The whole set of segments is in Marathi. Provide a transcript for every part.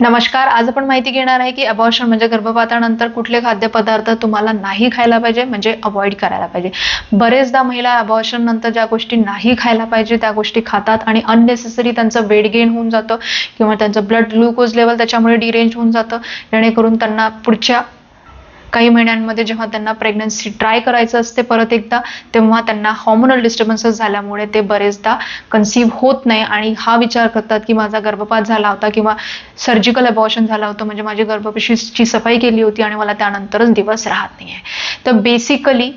नमस्कार आज आपण माहिती घेणार आहे की अबॉर्शन म्हणजे गर्भपातानंतर कुठले खाद्यपदार्थ तुम्हाला नाही खायला पाहिजे म्हणजे अवॉइड करायला पाहिजे. बरेचदा महिला अबॉर्शन नंतर ज्या गोष्टी नाही खायला पाहिजे त्या गोष्टी खातात आणि अननेसेसरी त्यांचं वेट गेन होऊन जातं किंवा त्यांचं ब्लड ग्लुकोज लेवल त्याच्यामुळे डिरेंज होऊन जातं. जेणेकरून त्यांना पुढच्या काही महिन्यांमध्ये जेव्हा त्यांना प्रेग्नन्सी ट्राय करायचं असते परत एकदा तेव्हा त्यांना हॉर्मोनल डिस्टर्बन्सेस झाल्यामुळे ते बरेचदा कन्सीव्ह होत नाही आणि हा विचार करतात की माझा गर्भपात झाला होता किंवा सर्जिकल अबॉर्शन झाला होतं म्हणजे माझी गर्भपेशीची सफाई केली होती आणि मला त्यानंतरच दिवस राहत नाही आहे तर बेसिकली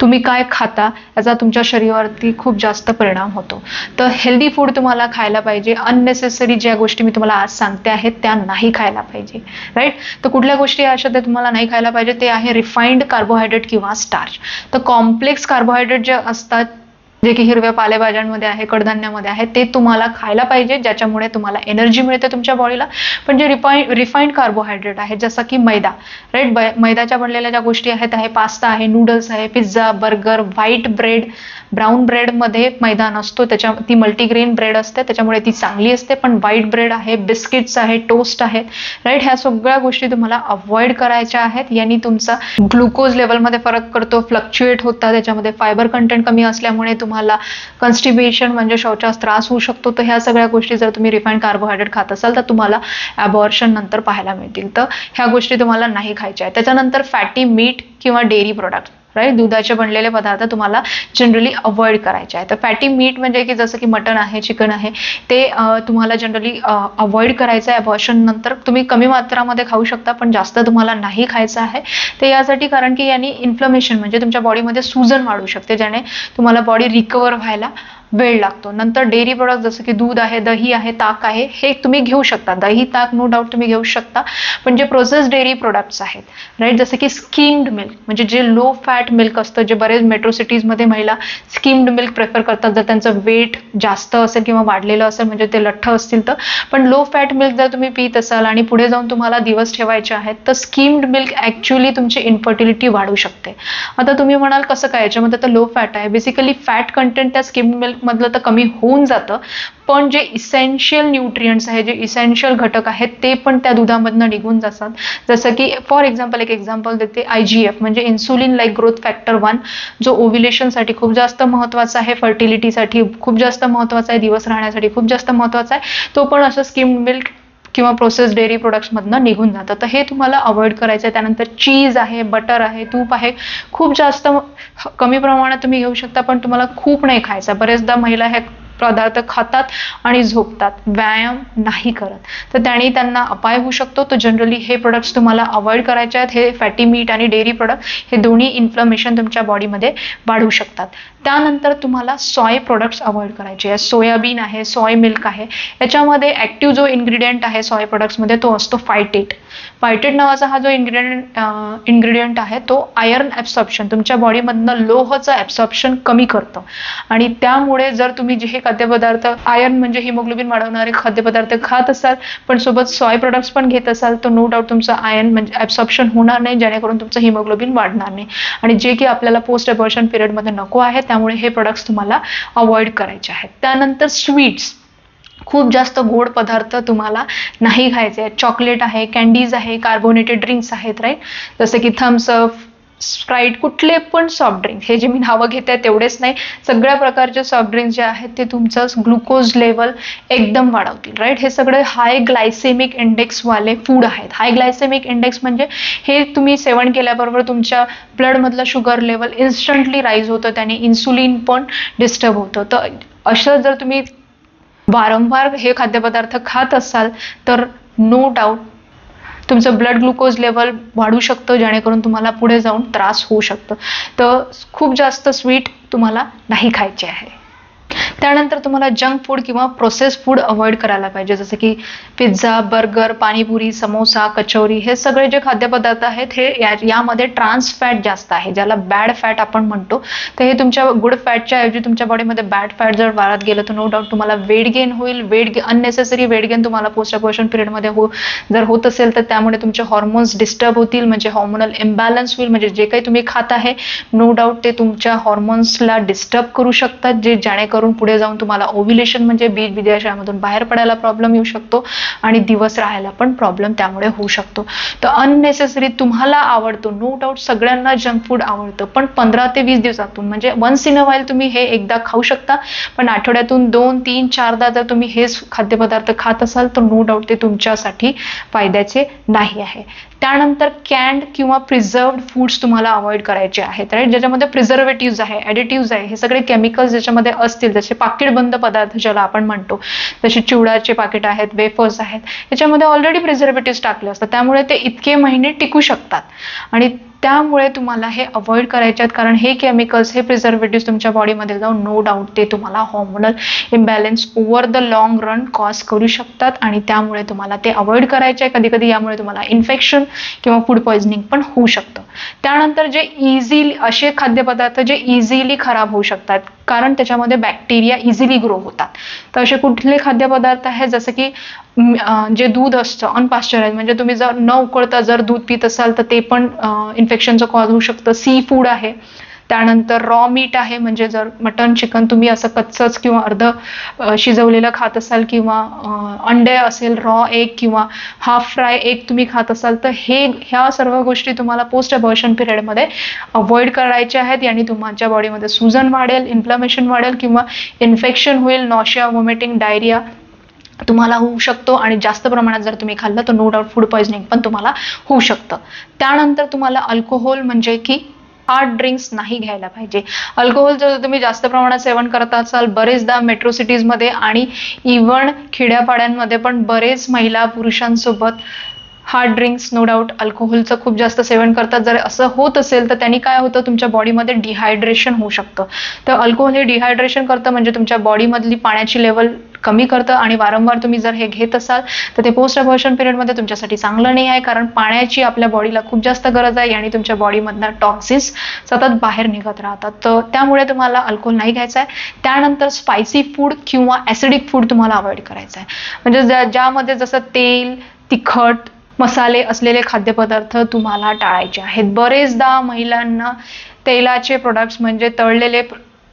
तुम्ही काय खाता याचा तुमच्या शरीरावरती खूप जास्त परिणाम होतो. तर हेल्दी फूड तुम्हाला खायला पाहिजे. अननेसेसरी ज्या गोष्टी मी तुम्हाला आज सांगते आहेत त्या नाही खायला पाहिजे. राईट तर कुठल्या गोष्टी अशा त्या तुम्हाला नाही खायला पाहिजे ते आहे रिफाईंड कार्बोहायड्रेट किंवा स्टार्च तर कॉम्प्लेक्स कार्बोहायड्रेट जे असतात जे की हिरव्या पालेभाज्यांमध्ये आहे कडधान्यामध्ये आहे ते तुम्हाला खायला पाहिजे ज्याच्यामुळे तुम्हाला एनर्जी मिळते तुमच्या बॉडीला पण जे रिफाईन रिफाईंड कार्बोहायड्रेट आहे जसं की मैदा. राईट मैद्याच्या बनलेल्या ज्या गोष्टी आहेत आहे पास्ता आहे नूडल्स आहे pizza burger white bread brown ब्रेडमध्ये मैदा नसतो त्याच्या ती मल्टीग्रेन ब्रेड असते त्याच्यामुळे ती चांगली असते पण व्हाईट ब्रेड आहे बिस्किट्स आहे टोस्ट आहेत राईट ह्या सगळ्या गोष्टी तुम्हाला अवॉइड करायच्या आहेत यांनी तुमचा ग्लुकोज लेवलमध्ये फरक करतो फ्लक्च्युएट होता त्याच्यामध्ये फायबर कंटेंट कमी असल्यामुळे तुम्हाला कन्स्टिबेशन म्हणजे शौचास त्रास होऊ शकतो. तर ह्या सगळ्या गोष्टी जर तुम्ही रिफाईंड कार्बोहायड्रेट खात असाल तर तुम्हाला ॲबॉर्शन नंतर पाहायला मिळतील. तर ह्या गोष्टी तुम्हाला नाही खायच्या आहेत. त्याच्यानंतर फॅटी मीठ किंवा डेअरी प्रोडक्ट राईट दुधाचे बनलेले पदार्थ तुम्हाला जनरली अवॉइड करायचे आहे तर फॅटी मीट म्हणजे की जसं की मटन आहे चिकन आहे ते तुम्हाला जनरली अवॉइड करायचं आहे. अबॉर्शन नंतर तुम्ही कमी मात्रामध्ये खाऊ शकता पण जास्त तुम्हाला नाही खायचं आहे. ते यासाठी कारण की यांनी इन्फ्लमेशन म्हणजे तुमच्या बॉडीमध्ये सुजन वाढू शकते ज्याने तुम्हाला बॉडी रिकवर व्हायला वेळ लागतो. नंतर डेअरी प्रोडक्ट जसं की दूध आहे दही आहे ताक आहे हे तुम्ही घेऊ शकता. दही ताक नो डाऊट तुम्ही घेऊ शकता. पण जे प्रोसेस डेअरी प्रोडक्ट्स आहेत राईट जसं की स्किम्ड मिल्क म्हणजे जे लो फॅट मिल्क असतं जे बरेच मेट्रो सिटीजमध्ये महिला स्किम्ड मिल्क प्रेफर करतात. जर त्यांचं वेट जास्त असेल किंवा वाढलेलं असेल म्हणजे ते लठ्ठ असतील तर. पण लो फॅट मिल्क जर तुम्ही पित असाल आणि पुढे जाऊन तुम्हाला दिवस ठेवायचे आहेत तर स्किम्ड मिल्क ॲक्च्युली तुमची इन्फर्टिलिटी वाढू शकते. आता तुम्ही म्हणाल कसं काय? याच्यामध्ये तर लो फॅट आहे. बेसिकली फॅट कंटेंट त्या स्किम्ड मिल्कमधलं तर कमी होऊन जातं. पण जे इसेन्शियल न्यूट्रियंट्स आहे जे इसेन्शियल घटक आहेत ते पण त्या दुधामधनं निघून जातात. जसं की फॉर एक्झाम्पल एक एक्झाम्पल देते आय जी एफ म्हणजे insulin like growth factor one जो ओव्युलेशनसाठी खूप जास्त महत्त्वाचा आहे फर्टिलिटीसाठी खूप जास्त महत्त्वाचा आहे दिवस राहण्यासाठी खूप जास्त महत्त्वाचा आहे तो पण असं स्किम मिल्क किंवा प्रोसेस डेअरी प्रोडक्ट्समधनं निघून जातं. तर हे तुम्हाला अवॉइड करायचं आहे त्यानंतर चीज आहे बटर आहे तूप आहे. खूप जास्त कमी प्रमाणात तुम्ही घेऊ शकता पण तुम्हाला खूप नाही खायचं. बरेचदा महिला ह्या पदार्थ खातात आणि झोपतात. व्यायाम नाही करत. तर त्याने त्यांना अपाय होऊ शकतो. तर जनरली हे प्रोडक्ट्स तुम्हाला अवॉइड करायचे आहेत. हे फॅटी मीट आणि डेअरी प्रोडक्ट हे दोन्ही इन्फ्लमेशन तुमच्या बॉडीमध्ये वाढवू शकतात. त्यानंतर तुम्हाला सॉय प्रोडक्ट्स अवॉइड करायचे आहे सोयाबीन आहे सॉय मिल्क आहे. याच्यामध्ये ॲक्टिव्ह जो इन्ग्रेडियंट आहे सॉय प्रोडक्ट्समध्ये तो असतो फायटेट फायटेट नावाचा हा जो इन्ग्रेडियंट इन्ग्रेडियंट आहे तो आयर्न ॲब्सॉप्शन तुमच्या बॉडीमधनं लोहचं ॲब्सॉप्शन कमी करतं. आणि त्यामुळे जर तुम्ही जे हे खाद्यपदार्थ आयर्न म्हणजे हिमोग्लोबिन वाढवणारे खाद्यपदार्थ खात असाल पण सोबत सॉय प्रोडक्ट्स पण घेत असाल तर नो डाऊट तुमचं आयर्न म्हणजे ॲब्सॉर्प्शन होणार नाही जेणेकरून तुमचं हिमोग्लोबिन वाढणार नाही. आणि जे की आपल्याला पोस्ट अबॉर्शन पिरियडमध्ये नको आहे त्यामुळे हे प्रोडक्ट्स तुम्हाला अवॉइड करायचे आहेत. त्यानंतर स्वीट्स खूप जास्त गोड पदार्थ तुम्हाला नाही खायचे आहेत. चॉकलेट आहे कॅन्डीज आहे कार्बोनेटेड ड्रिंक्स आहेत राईट जसं की थम्सअप स्प्राईट कुठले पण सॉफ्ट ड्रिंक हे जे मी नावं घेते आहे तेवढेच नाही. सगळ्या प्रकारचे सॉफ्ट ड्रिंक्स जे आहेत ते तुमचं ग्लुकोज लेवल एकदम वाढवतील राईट हे सगळे हाय ग्लायसेमिक इंडेक्सवाले फूड आहेत. हाय ग्लायसेमिक इंडेक्स म्हणजे हे तुम्ही सेवन केल्याबरोबर तुमच्या ब्लडमधलं शुगर लेवल इन्स्टंटली राईज होतं त्याने इन्सुलिन पण डिस्टर्ब होतं. तर असं जर तुम्ही वारंवार हे खाद्यपदार्थ खात असाल तर नो डाऊट तुमचं ब्लड ग्लुकोज लेवल वाढू शकतं जेणेकरून तुम्हाला पुढे जाऊन त्रास होऊ शकतं. तर खूप जास्त स्वीट तुम्हाला नाही खायचे आहे. त्यानंतर तुम्हाला जंक फूड किंवा प्रोसेस फूड अवॉइड करायला पाहिजे. जसं की पिझ्झा बर्गर पाणीपुरी समोसा कचोरी हे सगळे जे खाद्यपदार्थ आहेत हे या यामध्ये ट्रान्स फॅट जास्त आहे. ज्याला बॅड फॅट आपण म्हणतो तर हे तुमच्या गुड फॅटच्या ऐवजी तुमच्या बॉडीमध्ये बॅड फॅट जर वाढत गेलं तर नो डाऊट तुम्हाला वेट गेन होईल. Weight gain unnecessary weight gain तुम्हाला पोस्ट अबॉर्शन पिरियडमध्ये हो जर होत असेल तर त्यामुळे तुमचे हॉर्मोन्स डिस्टर्ब होतील म्हणजे हॉर्मोनल इम्बॅलन्स होईल. म्हणजे जे काही तुम्ही खात आहे नो डाऊट ते तुमच्या हॉर्मोन्सला डिस्टर्ब करू शकतात जे जेणेकरून पुढे जाऊन तुम्हाला ओव्ह्युलेशन म्हणजे बीज विद्याशयामधून बाहेर पडायला प्रॉब्लेम येऊ शकतो आणि दिवस राहायला पण प्रॉब्लेम त्यामुळे होऊ शकतो. तर अननेसेसरी तुम्हाला आवडतो. नो डाऊट सगळ्यांना जंक फूड आवडतं. पण पंधरा ते वीस दिवसातून म्हणजे वन्स इन अ वाईल तुम्ही हे एकदा खाऊ शकता. पण आठवड्यातून दोन तीन चारदा जर तुम्ही हेच खाद्यपदार्थ खात असाल तर नो डाऊट ते तुमच्यासाठी फायद्याचे नाही आहे. त्यानंतर कॅन्ड किंवा प्रिझर्वड फूड्स तुम्हाला अवॉइड करायचे आहेत. राईट ज्याच्यामध्ये प्रिझर्वेटिव्ह आहे ॲडिटिव्ह आहे हे सगळे केमिकल्स ज्याच्यामध्ये असतील जसे पाकिटबंद पदार्थ ज्याला आपण म्हणतो जसे चिवडाचे पाकिट आहेत वेफर्स आहेत याच्यामध्ये ऑलरेडी प्रिझर्वेटिव्ह टाकले असतात. त्यामुळे ते इतके महिने टिकू शकतात. आणि त्यामुळे तुम्हाला हे अवॉइड करायचे आहेत कारण हे केमिकल्स हे प्रिझर्वेटिव्ह तुमच्या बॉडीमध्ये जाऊन नो डाऊट ते तुम्हाला hormonal imbalance over the long run cause करू शकतात. आणि त्यामुळे तुम्हाला ते अवॉइड करायचे आहे. कधी कधी यामुळे तुम्हाला इन्फेक्शन किंवा फूड पॉइझनिंग पण होऊ शकतं. त्यानंतर जे इझिली असे खाद्यपदार्थ जे इझिली खराब होऊ शकतात कारण त्याच्यामध्ये बॅक्टेरिया इझिली ग्रो होतात. तर असे कुठले खाद्यपदार्थ आहेत जसं की जे दूध असतं अनपाश्चराइज म्हणजे तुम्ही जर न उकळता जर दूध पित असाल तर ते पण इन्फेक्शनचं कॉज होऊ शकतं. सी फूड आहे. त्यानंतर रॉ मीट आहे म्हणजे जर मटन चिकन तुम्ही असं कच्चंच किंवा अर्ध शिजवलेलं खात असाल किंवा अंडे असेल रॉ एग किंवा हाफ फ्राय एग तुम्ही खात असाल तर हे ह्या सर्व गोष्टी तुम्हाला पोस्ट अबॉर्शन पिरियडमध्ये अवॉइड करायच्या आहेत. याने तुमच्या बॉडीमध्ये सुजन वाढेल इन्फ्लमेशन वाढेल किंवा इन्फेक्शन होईल नॉशिया वॉमिटिंग डायरिया तुम्हाला होऊ शकतो. आणि जास्त प्रमाणात जर तुम्ही खाल्लं तर नो डाऊट फूड पॉइझनिंग पण तुम्हाला होऊ शकतं. त्यानंतर तुम्हाला अल्कोहोल म्हणजे की हार्ड ड्रिंक्स नाही घ्यायला पाहिजे. अल्कोहोल जर तुम्ही जास्त प्रमाणात सेवन करत असाल बरेचदा मेट्रो सिटीजमध्ये आणि इव्हन खेड्यापाड्यांमध्ये पण बरेच महिला पुरुषांसोबत हार्ड ड्रिंक्स नो डाऊट अल्कोहोलचं खूप जास्त सेवन करतात. जर असं होत असेल तर त्यांनी काय होतं? तुमच्या बॉडीमध्ये डिहायड्रेशन होऊ शकतं. तर अल्कोहोल हे डिहायड्रेशन करतं म्हणजे तुमच्या बॉडीमधली पाण्याची लेवल कमी करतं आणि वारंवार तुम्ही जर हे घेत असाल तर ते पोस्ट अबॉर्शन पिरियडमध्ये तुमच्यासाठी चांगलं नाही आहे. कारण पाण्याची आपल्या बॉडीला खूप जास्त गरज आहे आणि तुमच्या बॉडीमधनं टॉक्सिन्स सतत बाहेर निघत राहतात. तर त्यामुळे तुम्हाला अल्कोहोल नाही घ्यायचं आहे. त्यानंतर स्पायसी फूड किंवा ॲसिडिक फूड तुम्हाला अवॉइड करायचं आहे. म्हणजे ज्या ज्यामध्ये जसं तेल तिखट मसाले असलेले खाद्यपदार्थ तुम्हाला टाळायचे आहेत. बरेचदा महिलांना तेलाचे प्रोडक्ट्स म्हणजे तळलेले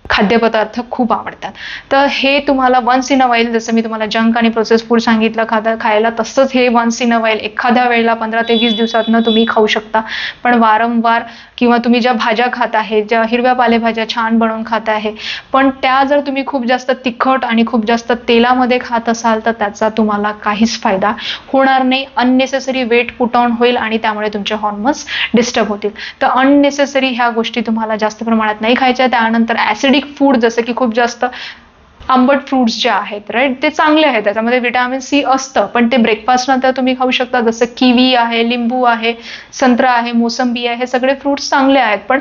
खाद्यपदार्थ खूप आवडतात. तर हे तुम्हाला वन्स इन अ वाईल जसं मी तुम्हाला जंक आणि प्रोसेस फूड सांगितलं खाता खायला तसंच हे वन्स इन अ वाईल एखाद्या वेळेला पंधरा ते वीस दिवसातनं तुम्ही खाऊ शकता. पण वारंवार किंवा तुम्ही ज्या भाज्या खात आहे ज्या हिरव्या पालेभाज्या छान बनवून खात आहे पण त्या जर तुम्ही खूप जास्त तिखट आणि खूप जास्त तेलामध्ये खात असाल तर त्याचा तुम्हाला काहीच फायदा होणार नाही. अननेसेसरी वेट पुट ऑन होईल आणि त्यामुळे तुमचे हॉर्मोन्स डिस्टर्ब होतील. तर अननेसेसरी ह्या गोष्टी तुम्हाला जास्त प्रमाणात नाही खायच्या. त्यानंतर ॲसिड ॲसिडिक फूड जसं की खूप जास्त आंबट फ्रूट्स जे आहेत राईट ते चांगले आहेत. त्याच्यामध्ये विटॅमिन सी असतं पण ते ब्रेकफास्ट नंतर तुम्ही खाऊ शकता. जसं किवी आहे लिंबू आहे संत्रा आहे मोसंबी आहे हे सगळे फ्रूट्स चांगले आहेत. पण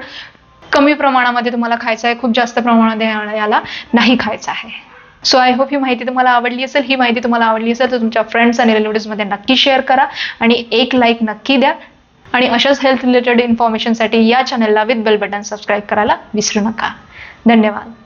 कमी प्रमाणामध्ये तुम्हाला खायचं आहे खूप जास्त प्रमाणामध्ये याला नाही खायचं आहे. सो आय होप ही माहिती तुम्हाला आवडली असेल. ही माहिती तुम्हाला आवडली असेल तर तुमच्या फ्रेंड्स आणि रिलेटिव्समध्ये नक्की शेअर करा आणि एक लाईक नक्की द्या. आणि अशाच हेल्थ रिलेटेड इन्फॉर्मेशनसाठी या चॅनलला विथ बेल बटन सबस्क्राईब करायला विसरू नका. धन्यवाद.